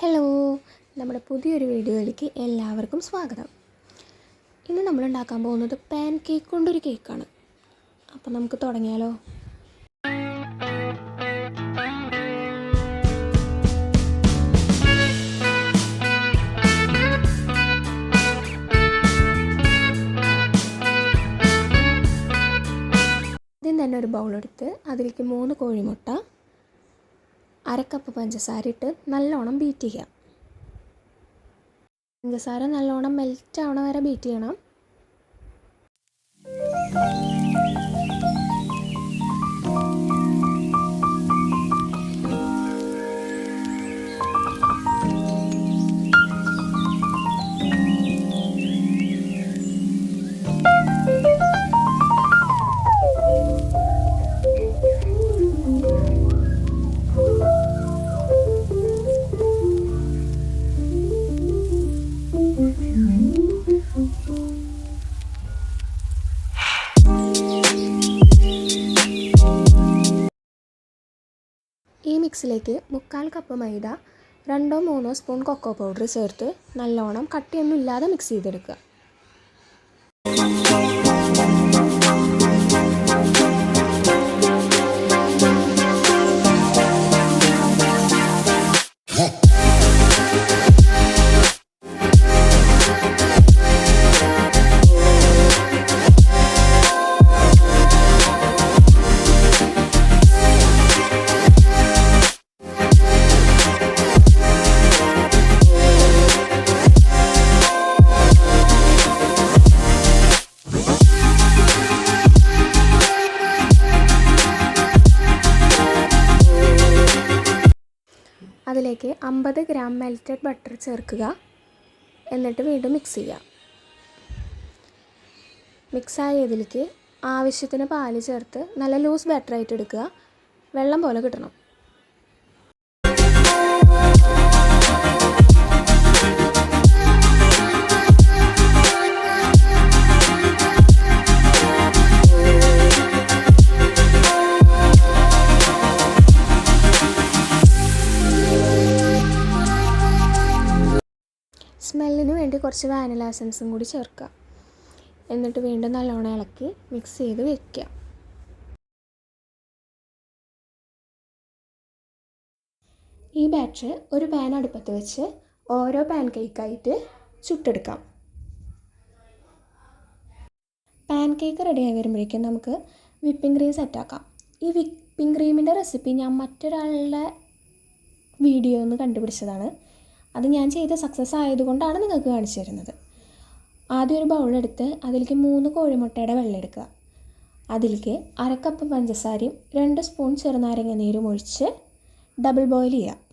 Hello നമ്മുടെ പുതിയൊരു വീഡിയോയിലേക്ക് എല്ലാവർക്കും സ്വാഗതം. ഇന്ന് നമ്മൾ ഉണ്ടാക്കാൻ പോകുന്നത് പാൻ കേക്ക് കൊണ്ടൊരു കേക്കാണ് അപ്പം നമുക്ക് തുടങ്ങിയാലോ? ആദ്യം തന്നെ ഒരു ബൗളെടുത്ത് അതിലേക്ക് മൂന്ന് കോഴിമുട്ട അര കപ്പ് പഞ്ചസാര ഇട്ട് നല്ലോണം ബീറ്റ് ചെയ്യുക പഞ്ചസാര നല്ലോണം മെൽറ്റ് ആവണ വരെ ബീറ്റ് ചെയ്യണം. മിക്സിലേക്ക് മുക്കാൽ കപ്പ് മൈദ രണ്ടോ മൂന്നോ സ്പൂൺ കൊക്കോ പൗഡർ ചേർത്ത് നല്ലോണം കട്ടിയൊന്നും ഇല്ലാതെ മിക്സ് ചെയ്തെടുക്കുക. അതിലേക്ക് അമ്പത് ഗ്രാം മെൽറ്റഡ് ബട്ടർ ചേർക്കുക. എന്നിട്ട് വീണ്ടും മിക്സ് ചെയ്യുക. മിക്സായ ഇതിലേക്ക് ആവശ്യത്തിന് പാൽ ചേർത്ത് നല്ല ലൂസ് ബാറ്ററായിട്ട് എടുക്കുക. വെള്ളം പോലെ കിട്ടണം. സ്മെല്ലിന് വേണ്ടി കുറച്ച് വാനില എസൻസും കൂടി ചേർക്കുക. എന്നിട്ട് വീണ്ടും നല്ലോണം ഇളക്കി മിക്സ് ചെയ്ത് വെക്കുക. ഈ ബാറ്റർ ഒരു പാൻ അടുപ്പത്ത് വെച്ച് ഓരോ പാൻ കേക്കായിട്ട് ചുട്ടെടുക്കാം. പാൻ കേക്ക് റെഡിയായി വരുമ്പോഴേക്കും നമുക്ക് വിപ്പിംഗ് ക്രീം സെറ്റാക്കാം ഈ വിപ്പിംഗ് ക്രീമിന്റെ റെസിപ്പി ഞാൻ മറ്റൊരാളുടെ വീഡിയോ ഒന്ന് കണ്ടുപിടിച്ചതാണ്. അത് ഞാൻ ചെയ്ത സക്സസ് ആയതുകൊണ്ടാണ് നിങ്ങൾക്ക് കാണിച്ചു തരുന്നത്. ആദ്യം ഒരു ബൗളെടുത്ത് അതിലേക്ക് മൂന്ന് കോഴിമുട്ടയുടെ വെള്ളം എടുക്കുക. അതിലേക്ക് അര കപ്പ് പഞ്ചസാരയും രണ്ട് സ്പൂൺ ചെറുനാരങ്ങ നീരും ഒഴിച്ച് ഡബിൾ ബോയിൽ ചെയ്യുക.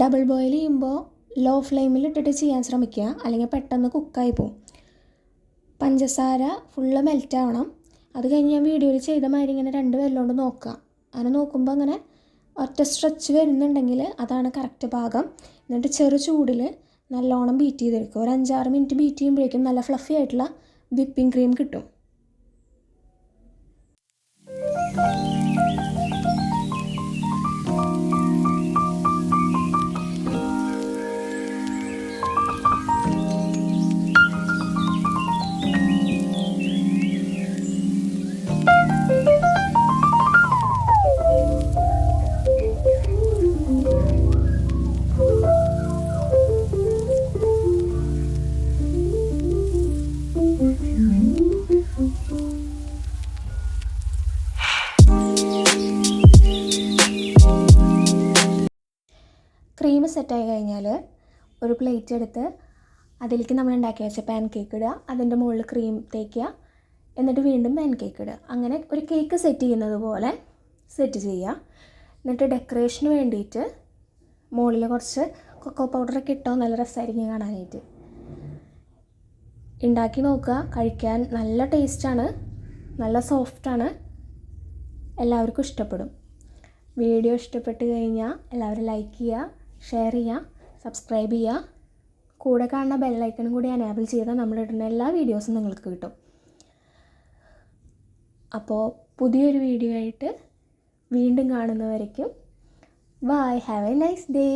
ഡബിൾ ബോയിൽ ചെയ്യുമ്പോൾ ലോ ഫ്ലെയിമിൽ ഇട്ടിട്ട് ചെയ്യാൻ ശ്രമിക്കുക അല്ലെങ്കിൽ പെട്ടെന്ന് കുക്കായി പോകും പഞ്ചസാര ഫുള്ള് മെൽറ്റ് ആവണം. അത് കഴിഞ്ഞ് ഞാൻ വീഡിയോയിൽ ചെയ്ത മാതിരി ഇങ്ങനെ രണ്ട് വെല്ലോണ്ട് നോക്കുക അങ്ങനെ നോക്കുമ്പോൾ അങ്ങനെ ഒറ്റ സ്ട്രെച്ച് വരുന്നുണ്ടെങ്കിൽ അതാണ് കറക്റ്റ് ഭാഗം. എന്നിട്ട് ചെറു ചൂടിൽ നല്ലോണം ബീറ്റ് ചെയ്തെടുക്കുക. ഒരു അഞ്ചാറ് മിനിറ്റ് ബീറ്റ് ചെയ്യുമ്പോഴേക്കും നല്ല ഫ്ലഫി ആയിട്ടുള്ള വിപ്പിംഗ് ക്രീം കിട്ടും. സെറ്റായി കഴിഞ്ഞാൽ ഒരു പ്ലേറ്റ് എടുത്ത് അതിലേക്ക് നമ്മൾ ഉണ്ടാക്കി വെച്ച പാൻ കേക്ക് ഇടുക അതിന്റെ മുകളിൽ ക്രീം തേക്കുക എന്നിട്ട് വീണ്ടും പാൻ കേക്ക് ഇടുക. അങ്ങനെ ഒരു കേക്ക് സെറ്റ് ചെയ്യുന്നത് പോലെ സെറ്റ് ചെയ്യുക. എന്നിട്ട് ഡെക്കറേഷന് വേണ്ടിയിട്ട് മുകളിൽ കുറച്ച് കൊക്കോ പൗഡറൊക്കെ ഇട്ടോ നല്ല രസമായിരിക്കും കാണാനായിട്ട്. ഉണ്ടാക്കി നോക്കുക. കഴിക്കാൻ നല്ല ടേസ്റ്റാണ്. നല്ല സോഫ്റ്റാണ്. എല്ലാവർക്കും ഇഷ്ടപ്പെടും. വീഡിയോ ഇഷ്ടപ്പെട്ട് കഴിഞ്ഞാൽ എല്ലാവരും ലൈക്ക് ചെയ്യുക. ഷെയർ ചെയ്യുക സബ്സ്ക്രൈബ് ചെയ്യുക. കൂടെ കാണുന്ന ബെല്ലൈക്കണും കൂടി എനേബിൾ ചെയ്താൽ നമ്മളിടുന്ന എല്ലാ വീഡിയോസും നിങ്ങൾക്ക് കിട്ടും. അപ്പോൾ പുതിയൊരു വീഡിയോ ആയിട്ട് വീണ്ടും കാണുന്നവരേക്കും bye have a nice day